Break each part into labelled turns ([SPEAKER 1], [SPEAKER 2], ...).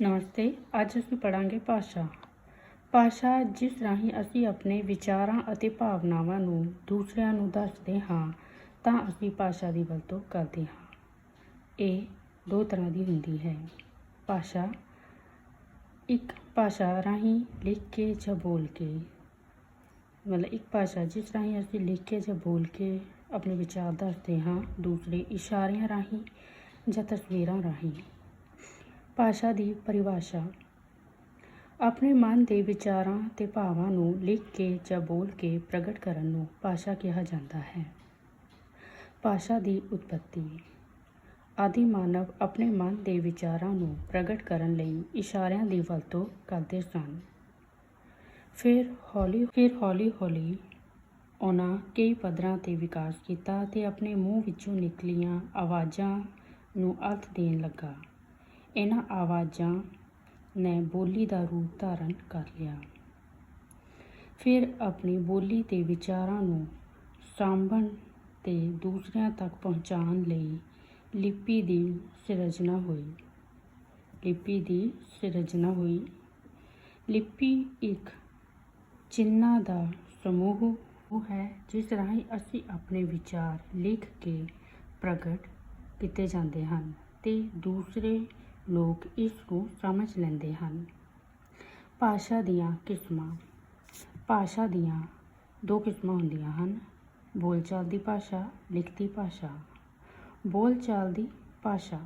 [SPEAKER 1] ਨਮਸਤੇ, ਅੱਜ ਅਸੀਂ ਪੜਾਂਗੇ ਭਾਸ਼ਾ। ਭਾਸ਼ਾ ਜਿਸ ਰਾਹੀਂ ਅਸੀਂ ਆਪਣੇ ਵਿਚਾਰਾਂ ਅਤੇ ਭਾਵਨਾਵਾਂ ਨੂੰ ਦੂਸਰਿਆਂ ਨੂੰ ਦੱਸਦੇ ਹਾਂ, ਤਾਂ ਅਸੀਂ ਭਾਸ਼ਾ ਦੀ ਵਰਤੋਂ ਕਰਦੇ ਹਾਂ। ਇਹ ਦੋ ਤਰ੍ਹਾਂ ਦੀ ਹੁੰਦੀ ਹੈ। ਭਾਸ਼ਾ ਇੱਕ ਭਾਸ਼ਾ ਰਾਹੀਂ ਲਿਖ ਕੇ ਜਾਂ ਬੋਲ ਕੇ, ਮਤਲਬ ਇੱਕ ਭਾਸ਼ਾ ਜਿਸ ਰਾਹੀਂ ਅਸੀਂ ਲਿਖ ਕੇ ਜਾਂ ਬੋਲ ਕੇ ਆਪਣੇ ਵਿਚਾਰ ਦੱਸਦੇ ਹਾਂ ਦੂਸਰੇ ਇਸ਼ਾਰਿਆਂ ਰਾਹੀਂ ਜਾਂ ਤਸਵੀਰਾਂ ਰਾਹੀਂ। ਭਾਸ਼ਾ ਦੀ ਪਰਿਭਾਸ਼ਾ। ਆਪਣੇ ਮਨ ਦੇ ਵਿਚਾਰਾਂ ਤੇ ਭਾਵਾਂ ਨੂੰ ਲਿਖ ਕੇ ਜਾਂ ਬੋਲ ਕੇ ਪ੍ਰਗਟ ਕਰਨ ਨੂੰ ਭਾਸ਼ਾ ਕਿਹਾ ਜਾਂਦਾ ਹੈ। ਭਾਸ਼ਾ ਦੀ ਉਤਪਤੀ। ਆਦਿ ਮਾਨਵ ਆਪਣੇ ਮਨ ਦੇ ਵਿਚਾਰਾਂ ਨੂੰ ਪ੍ਰਗਟ ਕਰਨ ਲਈ ਇਸ਼ਾਰਿਆਂ ਦੀ ਵਰਤੋਂ ਕਰਦੇ ਸਨ। ਫਿਰ ਹੌਲੀ ਫਿਰ ਹੌਲੀ ਹੌਲੀ ਉਹਨਾਂ ਕਈ ਪੱਧਰਾਂ ਤੇ ਵਿਕਾਸ ਕੀਤਾ ਤੇ ਆਪਣੇ ਮੂੰਹ ਵਿੱਚੋਂ ਨਿਕਲੀਆਂ ਆਵਾਜ਼ਾਂ ਨੂੰ ਅਰਥ ਦੇਣ ਲੱਗਾ। ਇਹਨਾਂ ਆਵਾਜ਼ਾਂ ਨੇ ਬੋਲੀ ਦਾ ਰੂਪ ਧਾਰਨ ਕਰ ਲਿਆ। ਫਿਰ ਆਪਣੀ ਬੋਲੀ ਤੇ ਵਿਚਾਰਾਂ ਨੂੰ ਸਾਂਭਣ ਤੇ ਦੂਸਰਿਆਂ ਤੱਕ ਪਹੁੰਚਾਉਣ ਲਈ ਲਿਪੀ ਦੀ ਸਿਰਜਣਾ ਹੋਈ। ਲਿਪੀ ਦੀ ਸਿਰਜਣਾ ਹੋਈ। ਲਿਪੀ ਇੱਕ ਚਿੰਨਾਂ ਦਾ ਸਮੂਹ ਉਹ ਹੈ ਜਿਸ ਰਾਹੀਂ ਅਸੀਂ ਆਪਣੇ ਵਿਚਾਰ ਲਿਖ ਕੇ ਪ੍ਰਗਟ ਕੀਤੇ ਜਾਂਦੇ ਹਨ ਤੇ ਦੂਸਰੇ ਲੋਕ ਇਸ ਨੂੰ ਸਮਝ ਲੈਂਦੇ ਹਨ। ਭਾਸ਼ਾ ਦੀਆਂ ਕਿਸਮਾਂ। ਭਾਸ਼ਾ ਦੀਆਂ ਦੋ ਕਿਸਮਾਂ ਹੁੰਦੀਆਂ ਹਨ। ਬੋਲਚਾਲ ਦੀ ਭਾਸ਼ਾ, ਲਿਖਤੀ ਭਾਸ਼ਾ। ਬੋਲਚਾਲ ਦੀ ਭਾਸ਼ਾ।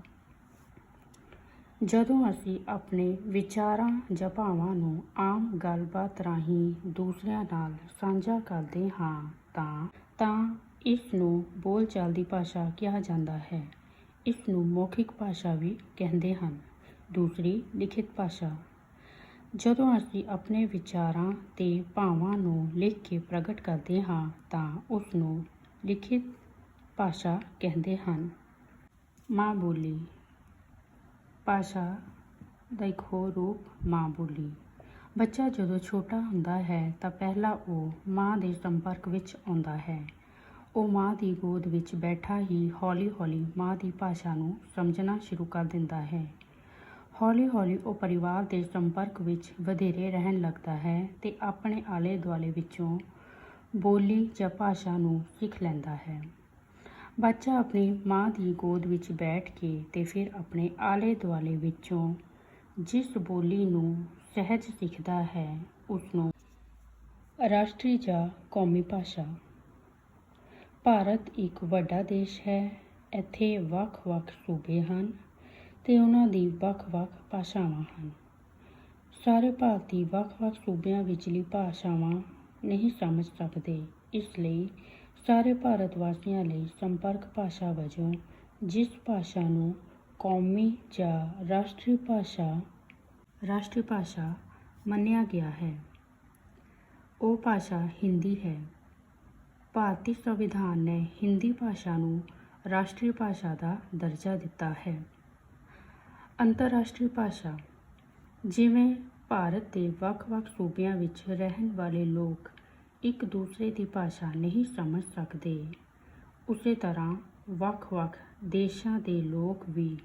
[SPEAKER 1] ਜਦੋਂ ਅਸੀਂ ਆਪਣੇ ਵਿਚਾਰਾਂ ਜਾਂ ਭਾਵਾਂ ਨੂੰ ਆਮ ਗੱਲਬਾਤ ਰਾਹੀਂ ਦੂਸਰਿਆਂ ਨਾਲ ਸਾਂਝਾ ਕਰਦੇ ਹਾਂ ਤਾਂ ਤਾਂ ਇਸ ਨੂੰ ਬੋਲਚਾਲ ਦੀ ਭਾਸ਼ਾ ਕਿਹਾ ਜਾਂਦਾ ਹੈ। ਇਸ ਨੂੰ ਮੌਖਿਕ ਭਾਸ਼ਾ ਵੀ ਕਹਿੰਦੇ ਹਨ। ਦੂਸਰੀ, ਲਿਖਿਤ ਭਾਸ਼ਾ। ਜਦੋਂ ਅਸੀਂ ਆਪਣੇ ਵਿਚਾਰਾਂ ਤੇ ਭਾਵਾਂ ਨੂੰ ਲਿਖ ਕੇ ਪ੍ਰਗਟ ਕਰਦੇ ਹਾਂ, ਤਾਂ ਉਸ ਨੂੰ ਲਿਖਿਤ ਭਾਸ਼ਾ ਕਹਿੰਦੇ ਹਨ। ਮਾਂ ਬੋਲੀ। ਭਾਸ਼ਾ ਦਾ ਇੱਕ ਹੋਰ ਰੂਪ ਮਾਂ ਬੋਲੀ। ਬੱਚਾ ਜਦੋਂ ਛੋਟਾ ਹੁੰਦਾ ਹੈ, ਤਾਂ ਪਹਿਲਾਂ ਉਹ ਮਾਂ ਦੇ ਸੰਪਰਕ ਵਿੱਚ ਆਉਂਦਾ ਹੈ। ਉਹ ਮਾਂ ਦੀ ਗੋਦ ਵਿੱਚ ਬੈਠਾ ਹੀ ਹੌਲੀ-ਹੌਲੀ ਮਾਂ ਦੀ ਭਾਸ਼ਾ ਨੂੰ ਸਮਝਣਾ ਸ਼ੁਰੂ ਕਰ ਦਿੰਦਾ ਹੈ। ਹੌਲੀ-ਹੌਲੀ ਉਹ ਪਰਿਵਾਰ ਦੇ ਸੰਪਰਕ ਵਿੱਚ ਵਧੇਰੇ ਰਹਿਣ ਲੱਗਦਾ ਹੈ ਤੇ ਆਪਣੇ ਆਲੇ-ਦੁਆਲੇ ਵਿੱਚੋਂ ਬੋਲੀ ਜਾਂ ਭਾਸ਼ਾ ਨੂੰ ਸਿੱਖ ਲੈਂਦਾ ਹੈ। ਬੱਚਾ ਆਪਣੀ ਮਾਂ ਦੀ ਗੋਦ ਵਿੱਚ ਬੈਠ ਕੇ ਤੇ ਫਿਰ ਆਪਣੇ ਆਲੇ-ਦੁਆਲੇ ਵਿੱਚੋਂ ਜਿਸ ਬੋਲੀ ਨੂੰ ਸਹਿਜ ਸਿੱਖਦਾ ਹੈ, ਉਸਨੂੰ ਰਾਸ਼ਟਰੀ ਜਾਂ ਕੌਮੀ ਭਾਸ਼ਾ ਭਾਰਤ ਇੱਕ ਵੱਡਾ ਦੇਸ਼ ਹੈ। ਇੱਥੇ ਵੱਖ-ਵੱਖ ਸੂਬੇ ਹਨ ਤੇ ਉਹਨਾਂ ਦੀ ਵੱਖ-ਵੱਖ ਭਾਸ਼ਾਵਾਂ ਹਨ। ਸਾਰੇ ਭਾਰਤੀ ਵੱਖ-ਵੱਖ ਸੂਬਿਆਂ ਵਿਚਲੀ ਭਾਸ਼ਾਵਾਂ ਨਹੀਂ ਸਮਝ ਸਕਦੇ, ਇਸ ਲਈ ਸਾਰੇ ਭਾਰਤ ਵਾਸੀਆਂ ਲਈ ਸੰਪਰਕ ਭਾਸ਼ਾ ਵਜੋਂ ਜਿਸ ਭਾਸ਼ਾ ਨੂੰ ਕੌਮੀ ਜਾਂ ਰਾਸ਼ਟਰੀ ਭਾਸ਼ਾ ਰਾਸ਼ਟਰੀ ਭਾਸ਼ਾ ਮੰਨਿਆ ਗਿਆ ਹੈ, ਉਹ ਭਾਸ਼ਾ ਹਿੰਦੀ ਹੈ। ਭਾਰਤੀ ਸੰਵਿਧਾਨ ਨੇ ਹਿੰਦੀ ਭਾਸ਼ਾ ਨੂੰ ਰਾਸ਼ਟਰੀ ਭਾਸ਼ਾ ਦਾ ਦਰਜਾ ਦਿੱਤਾ ਹੈ। ਅੰਤਰਰਾਸ਼ਟਰੀ ਭਾਸ਼ਾ। ਜਿਵੇਂ ਭਾਰਤ ਦੇ ਵੱਖ-ਵੱਖ ਸੂਬਿਆਂ ਵਿੱਚ ਰਹਿਣ ਵਾਲੇ ਲੋਕ ਇੱਕ ਦੂਸਰੇ ਦੀ ਭਾਸ਼ਾ ਨਹੀਂ ਸਮਝ ਸਕਦੇ, ਉਸੇ ਤਰ੍ਹਾਂ ਵੱਖ-ਵੱਖ ਦੇਸ਼ਾਂ ਦੇ ਲੋਕ ਵੀ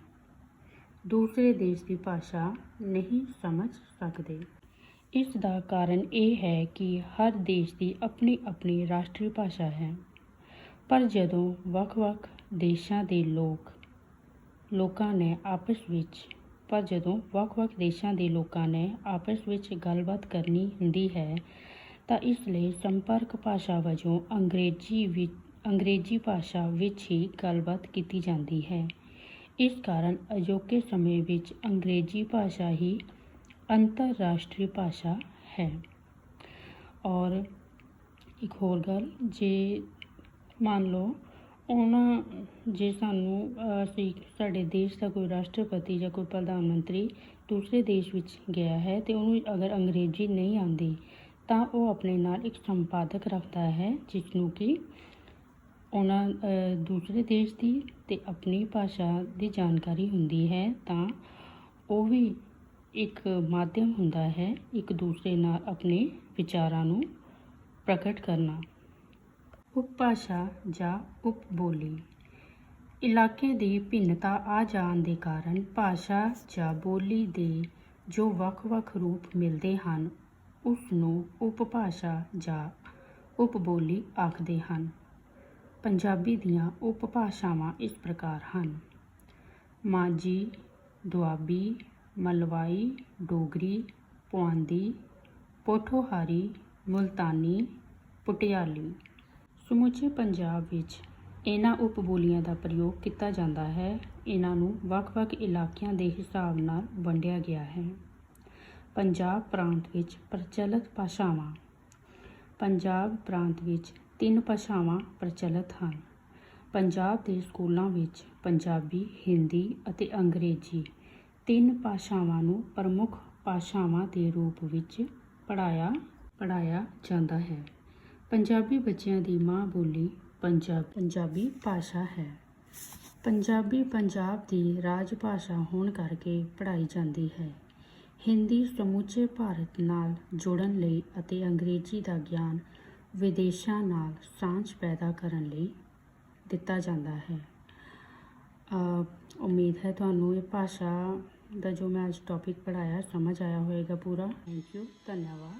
[SPEAKER 1] ਦੂਸਰੇ ਦੇਸ਼ ਦੀ ਭਾਸ਼ਾ ਨਹੀਂ ਸਮਝ ਸਕਦੇ। ਇਸ ਦਾ ਕਾਰਨ ਇਹ ਹੈ ਕਿ ਹਰ ਦੇਸ਼ ਦੀ ਆਪਣੀ ਆਪਣੀ ਰਾਸ਼ਟਰੀ ਭਾਸ਼ਾ ਹੈ। ਪਰ ਜਦੋਂ ਵੱਖ-ਵੱਖ ਦੇਸ਼ਾਂ ਦੇ ਲੋਕ ਲੋਕਾਂ ਨੇ ਆਪਸ ਵਿੱਚ, ਪਰ ਜਦੋਂ ਵੱਖ-ਵੱਖ ਦੇਸ਼ਾਂ ਦੇ ਲੋਕਾਂ ਨੇ ਆਪਸ ਵਿੱਚ ਗੱਲਬਾਤ ਕਰਨੀ ਹੁੰਦੀ ਹੈ, ਤਾਂ ਇਸ ਲਈ ਸੰਪਰਕ ਭਾਸ਼ਾ ਵਜੋਂ ਅੰਗਰੇਜ਼ੀ ਵਿੱਚ ਅੰਗਰੇਜ਼ੀ ਭਾਸ਼ਾ ਵਿੱਚ ਹੀ ਗੱਲਬਾਤ ਕੀਤੀ ਜਾਂਦੀ ਹੈ। ਇਸ ਕਾਰਨ ਅਜੋਕੇ ਸਮੇਂ ਵਿੱਚ ਅੰਗਰੇਜ਼ੀ ਭਾਸ਼ਾ ਹੀ ਅੰਤਰਰਾਸ਼ਟਰੀ ਭਾਸ਼ਾ ਹੈ। ਔਰ ਇੱਕ ਹੋਰ ਗੱਲ, ਜੇ ਮੰਨ ਲਓ ਉਹਨਾਂ ਜੇ ਸਾਨੂੰ, ਅਸੀਂ ਸਾਡੇ ਦੇਸ਼ ਦਾ ਕੋਈ ਰਾਸ਼ਟਰਪਤੀ ਜਾਂ ਕੋਈ ਪ੍ਰਧਾਨ ਮੰਤਰੀ ਦੂਸਰੇ ਦੇਸ਼ ਵਿੱਚ ਗਿਆ ਹੈ ਤੇ ਉਹਨੂੰ ਅਗਰ ਅੰਗਰੇਜ਼ੀ ਨਹੀਂ ਆਉਂਦੀ, ਤਾਂ ਉਹ ਆਪਣੇ ਨਾਲ ਇੱਕ ਸੰਪਾਦਕ ਰੱਖਦਾ ਹੈ ਜਿਸ ਨੂੰ ਕਿ ਉਹਨਾਂ ਦੂਸਰੇ ਦੇਸ਼ ਦੀ ਤੇ ਆਪਣੀ ਭਾਸ਼ਾ ਦੀ ਜਾਣਕਾਰੀ ਹੁੰਦੀ ਹੈ, ਤਾਂ ਉਹ ਵੀ ਇੱਕ ਮਾਧਿਅਮ ਹੁੰਦਾ ਹੈ ਇੱਕ ਦੂਸਰੇ ਨਾਲ ਆਪਣੇ ਵਿਚਾਰਾਂ ਨੂੰ ਪ੍ਰਗਟ ਕਰਨਾ। ਉਪਭਾਸ਼ਾ ਜਾਂ ਉਪਬੋਲੀ। ਇਲਾਕੇ ਦੀ ਭਿੰਨਤਾ ਆ ਜਾਣ ਦੇ ਕਾਰਨ ਭਾਸ਼ਾ ਜਾਂ ਬੋਲੀ ਦੇ ਜੋ ਵੱਖ-ਵੱਖ ਰੂਪ ਮਿਲਦੇ ਹਨ ਉਸ ਨੂੰ ਉਪਭਾਸ਼ਾ ਜਾਂ ਉਪਬੋਲੀ ਆਖਦੇ ਹਨ। ਪੰਜਾਬੀ ਦੀਆਂ ਉਪਭਾਸ਼ਾਵਾਂ ਇਸ ਪ੍ਰਕਾਰ ਹਨ। ਮਾਝੀ, ਦੁਆਬੀ ਮਲਵਾਈ, ਡੋਗਰੀ, ਪੁਆਂਦੀ, ਪੋਠੋਹਾਰੀ, ਮੁਲਤਾਨੀ, ਪਟਿਆਲੀ। ਸਮੁੱਚੇ ਪੰਜਾਬ ਵਿੱਚ ਇਹਨਾਂ ਉਪ ਬੋਲੀਆਂ ਦਾ ਪ੍ਰਯੋਗ ਕੀਤਾ ਜਾਂਦਾ ਹੈ। ਇਹਨਾਂ ਨੂੰ ਵੱਖ-ਵੱਖ ਇਲਾਕਿਆਂ ਦੇ ਹਿਸਾਬ ਨਾਲ ਵੰਡਿਆ ਗਿਆ ਹੈ। ਪੰਜਾਬ ਪ੍ਰਾਂਤ ਵਿੱਚ ਪ੍ਰਚਲਿਤ ਭਾਸ਼ਾਵਾਂ। ਪੰਜਾਬ ਪ੍ਰਾਂਤ ਵਿੱਚ ਤਿੰਨ ਭਾਸ਼ਾਵਾਂ ਪ੍ਰਚਲਿਤ ਹਨ। ਪੰਜਾਬ ਦੇ ਸਕੂਲਾਂ ਵਿੱਚ ਪੰਜਾਬੀ, ਹਿੰਦੀ ਅਤੇ ਅੰਗਰੇਜ਼ੀ। ਤਿੰਨ ਭਾਸ਼ਾਵਾਂ ਨੂੰ ਪ੍ਰਮੁੱਖ ਭਾਸ਼ਾਵਾਂ ਦੇ ਰੂਪ ਵਿੱਚ ਪੜ੍ਹਾਇਆ ਪੜ੍ਹਾਇਆ ਜਾਂਦਾ ਹੈ। ਪੰਜਾਬੀ ਬੱਚਿਆਂ ਦੀ ਮਾਂ ਬੋਲੀ ਪੰਜਾਬ ਪੰਜਾਬੀ ਭਾਸ਼ਾ ਹੈ। ਪੰਜਾਬੀ ਪੰਜਾਬ ਦੀ ਰਾਜ ਭਾਸ਼ਾ ਹੋਣ ਕਰਕੇ ਪੜ੍ਹਾਈ ਜਾਂਦੀ ਹੈ। ਹਿੰਦੀ ਸਮੁੱਚੇ ਭਾਰਤ ਨਾਲ ਜੋੜਨ ਲਈ ਅਤੇ ਅੰਗਰੇਜ਼ੀ ਦਾ ਗਿਆਨ ਵਿਦੇਸ਼ਾਂ ਨਾਲ ਸਾਂਝ ਪੈਦਾ ਕਰਨ ਲਈ ਦਿੱਤਾ ਜਾਂਦਾ ਹੈ। ਉਮੀਦ ਹੈ ਤੁਹਾਨੂੰ ਇਹ ਭਾਸ਼ਾ ਦਾ ਜੋ ਮੈਂ ਅੱਜ ਟੌਪਿਕ ਪੜ੍ਹਾਇਆ ਸਮਝ ਆਇਆ ਹੋਵੇਗਾ ਪੂਰਾ। ਥੈਂਕ ਯੂ ਧੰਨਵਾਦ।